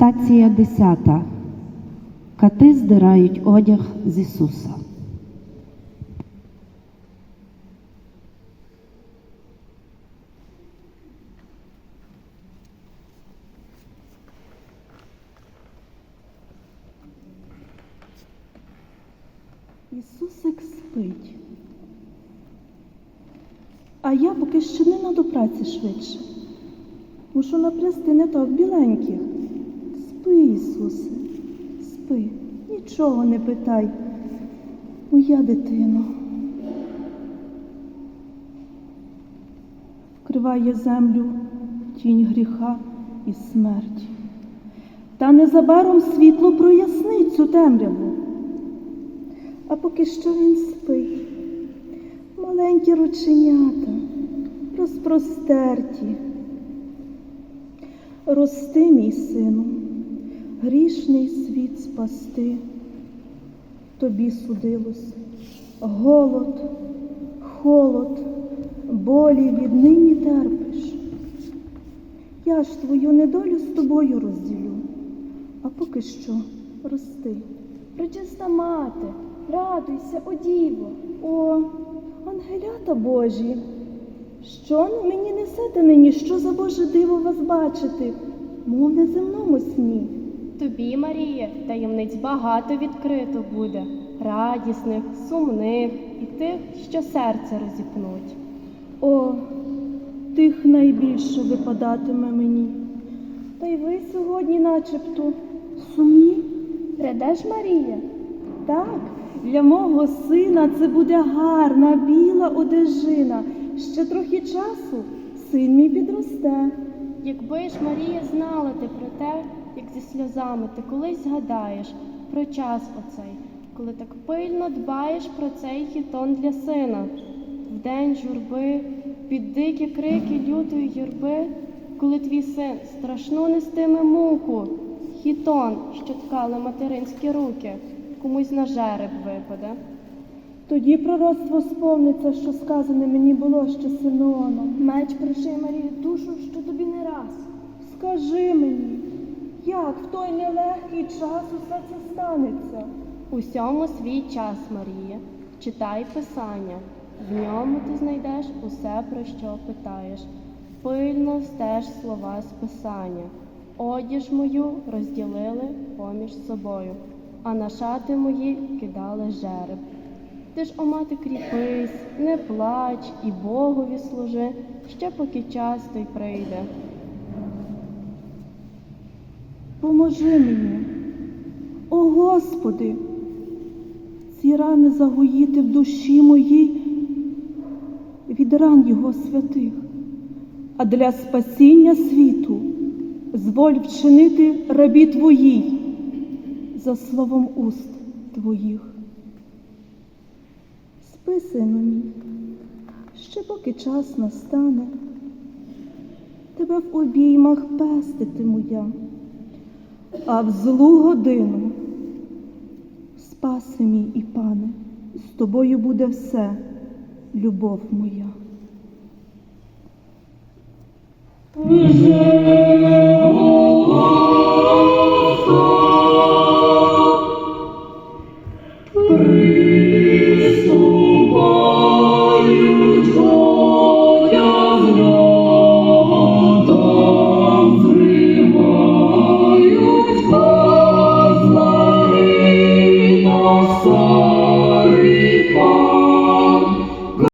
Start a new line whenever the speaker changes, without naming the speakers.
Стація 10. Кати здирають одяг з Ісуса.
Ісусик спить. А я поки ще не на до праці швидше. Мушу напрясти не так біленьких. Ісусе, спи, нічого не питай. Моя дитино. Вкриває землю тінь гріха і смерті. Та незабаром світло прояснить цю темряву. А поки що він спить. Маленькі рученята, розпростерті. Рости, мій сину, грішний світ спасти. Тобі судилось голод, холод, болі віднині терпиш. Я ж твою недолю з тобою розділю, а поки що рости.
Пречиста мати, радуйся, о діво.
О, ангелята Божі, що мені несете нині, що за Боже диво вас бачити, мов на земному сні.
Тобі, Марія, таємниць багато відкрито буде, радісних, сумних і тих, що серце розіпнуть.
О, тих найбільше випадатиме мені. Та й ви сьогодні начебто сумні.
Придеш, Марія?
Так, для мого сина це буде гарна біла одежина. Ще трохи часу син мій підросте.
Якби ж Марія знала ти про те, як зі сльозами ти колись згадаєш про час оцей, коли так пильно дбаєш про цей хітон для сина, в день журби, під дикі крики лютої юрби, коли твій син страшно нестиме муку, хітон, що ткали материнські руки, комусь на жереб випаде.
Тоді пророцтво сповниться, що сказане мені було ще Симеоном.
Меч Марію душу, що тобі не раз.
Скажи мені, як в той нелегкий час усе це станеться?
Усьому свій час, Марія. Читай Писання. В ньому ти знайдеш усе, про що питаєш. Пильно стеж слова з Писання. Одіж мою розділили поміж собою, а на шати мої кидали жереб. Ти ж, о мати, кріпись, не плач і Богові служи, ще поки час той прийде.
Поможи мені, о Господи, ці рани загоїти в душі моїй від ран Його святих, а для спасіння світу зволь вчинити рабі Твоїй за словом уст Твоїх. Спи, сину мій, ще поки час настане, тебе в обіймах пеститиму я. А в злу годину, спаси мій і пане, з тобою буде все, любов моя.